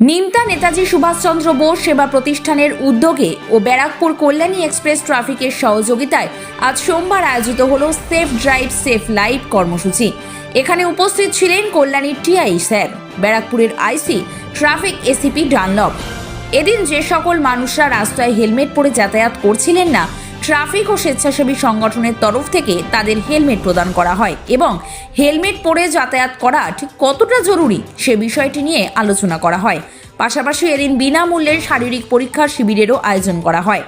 নিমতা নেতাজি সুভাষচন্দ্র বোস সেবা প্রতিষ্ঠানের উদ্যোগে ও ব্যারাকপুর কল্যাণী এক্সপ্রেস ট্রাফিকের সহযোগিতায় আজ সোমবার আয়োজিত হল সেফ ড্রাইভ, সেফ লাইফ কর্মসূচি। এখানে উপস্থিত ছিলেন কল্যাণীর টিআই স্যার, ব্যারাকপুরের আইসি ট্রাফিক এসিপি ডানলপ। এদিন যে সকল মানুষরা রাস্তায় হেলমেট পরে যাতায়াত করছিলেন না ট্রাফিক ও স্বেচ্ছাসেবী সংগঠনের তরফ থেকে তাদের হেলমেট প্রদান করা হয় এবং হেলমেট পরে যাতায়াত করা ঠিক কতটা জরুরি সে বিষয়টি নিয়ে আলোচনা করা হয়। পাশাপাশি এদিন বিনামূল্যের শারীরিক পরীক্ষা শিবিরেরও আয়োজন করা হয়।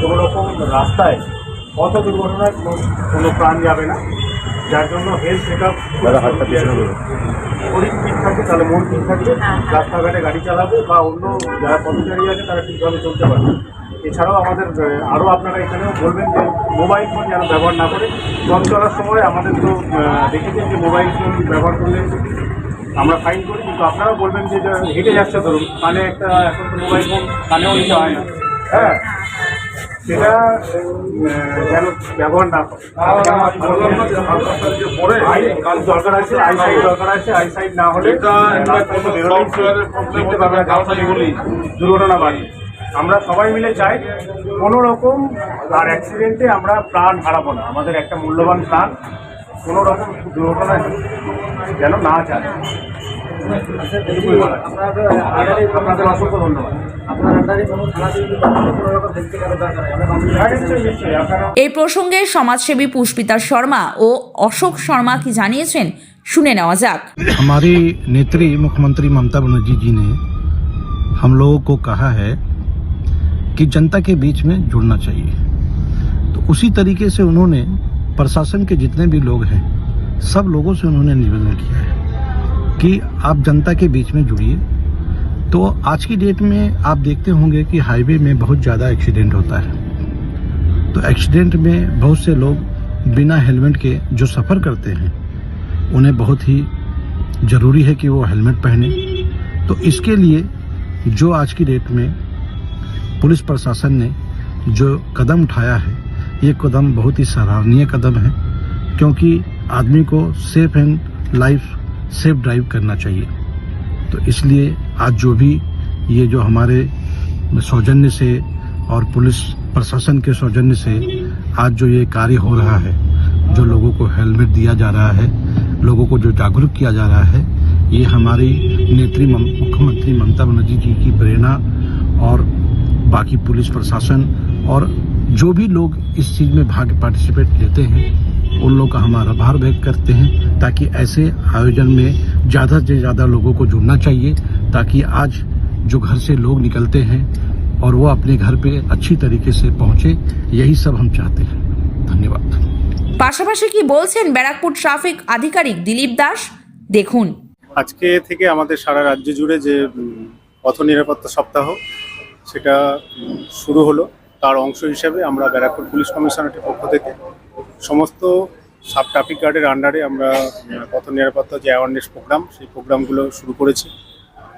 কোনো রকম রাস্তায় পথ দুর্ঘটনায় কোনো- প্রাণ যাবে না যার জন্য হেলথ চেক আপ শরীর ঠিক থাকে তাহলে মন ঠিক থাকবে রাস্তাঘাটে গাড়ি চালাবে বা অন্য যারা পথচারী আছে তারা ঠিকভাবে চলতে পারবে এছাড়াও আমাদের আরও আপনারা এখানেও বলবেন যে মোবাইল ফোন যেন ব্যবহার না করে পথ চলার সময় আমাদের তো দেখেছেন যে মোবাইল ফোন ব্যবহার করলে আমরা ফাইন করি কিন্তু আপনারাও বলবেন যে হেঁটে যাচ্ছে ধরুন কানে একটা এখন তো মোবাইল ফোন কানেও নিতে হয় না। হ্যাঁ সেটা যেন ব্যবহার না করে। দরকার আছে আই সাইড দরকার আছে আই সাইড না হলে দুর্ঘটনা বাড়ে। আমরা সবাই মিলে চাই কোনো রকম আর অ্যাক্সিডেন্টে আমরা প্রাণ হারাবো না। আমাদের একটা মূল্যবান প্রাণ। কোনো রকম দুর্ঘটনা যেন না যায় এটুকুই বলা। আপনাদের অসংখ্য ধন্যবাদ আপনার আন্ডারে কোনো খেলাধুলো কোনো রকম দেখতে গেলে দরকার হয় আমরা হ্যাঁ, নিশ্চয়ই নিশ্চয়ই আপনারা এই প্রসঙ্গে সমাজসেবী পুষ্পিতা শর্মা ও অশোক শর্মা কি জানিয়েছেন শুনে নেওয়া যাক हमारी नेत्री मुख्यमंत्री ममता बनर्जी जी ने हम लोगों को कहा है कि जनता के बीच में जुड़ना चाहिए तो उसी तरीके से उन्होंने प्रशासन के जितने भी लोग हैं, सब लोगों से उन्होंने निवेदन किया है कि आप जनता के बीच में जुड़िए। तो आज की डेट में आप देखते होंगे कि हाईवे में बहुत ज़्यादा एक्सीडेंट होता है। तो एक्सीडेंट में बहुत से लोग बिना हेलमेट के जो सफ़र करते हैं, उन्हें बहुत ही ज़रूरी है कि वो हेलमेट पहने। तो इसके लिए जो आज की डेट में पुलिस प्रशासन ने जो कदम उठाया है ये कदम बहुत ही सराहनीय कदम है, क्योंकि आदमी को safe and life safe drive करना चाहिए। तो इसलिए आज जो भी ये जो हमारे सौजन्य से और पुलिस प्रशासन के सौजन्य से आज जो ये कार्य हो रहा है, जो लोगों को हेलमेट दिया जा रहा है, लोगों को जो जागरूक किया जा रहा है, ये हमारी नेत्री मुख्यमंत्री ममता बनर्जी जी की प्रेरणा और बाकी पुलिस प्रशासन और जो भी लोग इस चीज़ में भाग पार्टिसिपेट लेते हैं उन लोग का हम आभार व्यक्त करते हैं ताकि ऐसे आयोजन में ज़्यादा से ज़्यादा लोगों को जुड़ना चाहिए ताकि आज जो घर से लोग निकलते हैं और वो अपने घर पे अच्छी तरीके से पहुंचे यही सब हम चाहते हैं धन्यवाद পাশাপাশি কি বলছেন ব্যারাকপুর ট্রাফিক আধিকারিক দিলীপ দাস দেখুন আজকে থেকে আমাদের সারা রাজ্য জুড়ে যে উম, পথ নিরাপত্তা সপ্তাহ সেটা উম, শুরু হলো তার অংশ হিসেবে আমরা ব্যারাকপুর পুলিশ কমিশনারের পক্ষ থেকে সমস্ত সাব ট্রাফিক গার্ডের আন্ডারে আমরা পথ নিরাপত্তা যে অ্যাওয়ারনেস প্রোগ্রাম সেই প্রোগ্রামগুলো শুরু করেছি।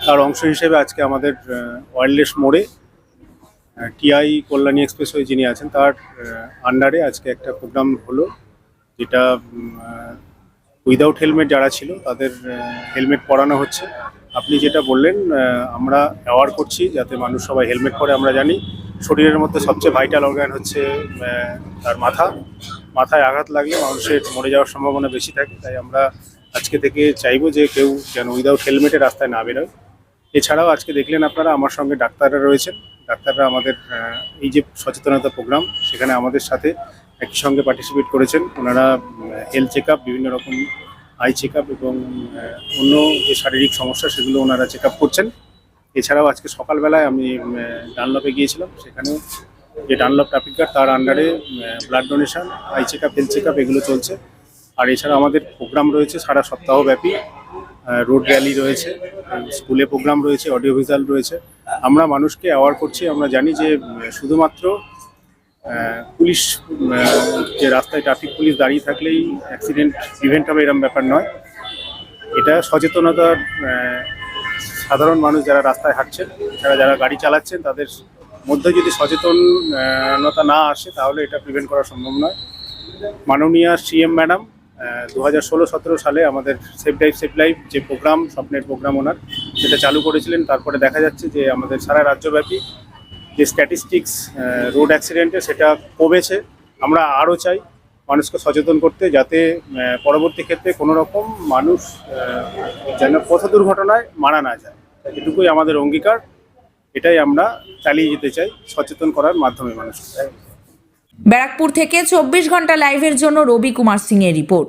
তার অংশ হিসেবে আজকে আমাদের ওয়াইল্ডলেস মোড়ে টিআই কল্যাণী এক্সপ্রেসওয়ে যিনি আছেন, তার আন্ডারে আজকে একটা প্রোগ্রাম হলো, যেটা উইদাউট হেলমেট যারা ছিল, তাদের হেলমেট পরানো হচ্ছে। আপনি যেটা বললেন আমরা অ্যাওয়ার করছি যাতে মানুষ সবাই হেলমেট পরে, আমরা জানি। শরীরের মধ্যে সবচেয়ে ভাইটাল অর্গান হচ্ছে তার মাথা। মাথায় আঘাত লাগলে মানুষের মরে যাওয়ার সম্ভাবনা বেশি থাকে, তাই আমরা আজকে থেকে চাইব যে কেউ যেন উইদাউট হেলমেটে রাস্তায় না বেরোয়। এছাড়াও আজকে দেখলেন আপনারা, আমার সঙ্গে ডাক্তাররা রয়েছেন। ডাক্তাররা আমাদের এই যে সচেতনতা প্রোগ্রাম সেখানে আমাদের সাথে একই সঙ্গে পার্টিসিপেট করেছেন। ওনারা হেলথ চেক বিভিন্ন রকম আই চেক এবং অন্য যে শারীরিক সমস্যা, সেগুলো ওনারা চেক করছেন। এছাড়াও আজকে সকালবেলায় আমি ডানলপে গিয়েছিলাম। সেখানে যে ডানলপ ট্রাফিক গার্ড, তার আন্ডারে blood donation eye check up health check up এগুলো চলছে। আর এছাড়া আমাদের প্রোগ্রাম রয়েছে সারা সপ্তাহব্যাপী। রোড র্যালি রয়েছে, স্কুলে প্রোগ্রাম রয়েছে অডিও ভিজুয়াল রয়েছে। আমরা মানুষকে অ্যাওয়ার করছি, আমরা জানি যে শুধুমাত্র পুলিশ যে রাস্তায় ট্রাফিক পুলিশ দাঁড়িয়ে থাকলেই অ্যাক্সিডেন্ট ইভেন্ট হবে এরম ব্যাপার নয়। এটা সচেতনতার সাধারণ মানুষ যারা রাস্তায় হাঁটছেন যারা যারা গাড়ি চালাচ্ছেন, তাদের মধ্যে যদি সচেতনতা না আসে, তাহলে এটা প্রিভেন্ট করা সম্ভব নয়। মাননীয় সিএম ম্যাডাম দু হাজার ষোলো, সতেরো সালে আমাদের সেফ লাইফ সেফ লাইফ যে প্রোগ্রাম স্বপ্নের প্রোগ্রাম ওনার, সেটা চালু করেছিলেন। তারপরে দেখা যাচ্ছে যে আমাদের সারা রাজ্যব্যাপী যে স্ট্যাটিস্টিক্স রোড অ্যাক্সিডেন্টে সেটা কমেছে। আমরা আরও চাই মানুষকে সচেতন করতে যাতে পরবর্তী ক্ষেত্রে কোনো রকম মানুষ যেন পথ দুর্ঘটনায় মারা না যায়। এটুকুই আমাদের অঙ্গীকার। এটাই আমরা চালিয়ে যেতে চাই সচেতন করার মাধ্যমে মানুষকে। ব্যারাকপুর থেকে চব্বিশ ঘণ্টা লাইভের জন্য রবি কুমার সিং এর রিপোর্ট।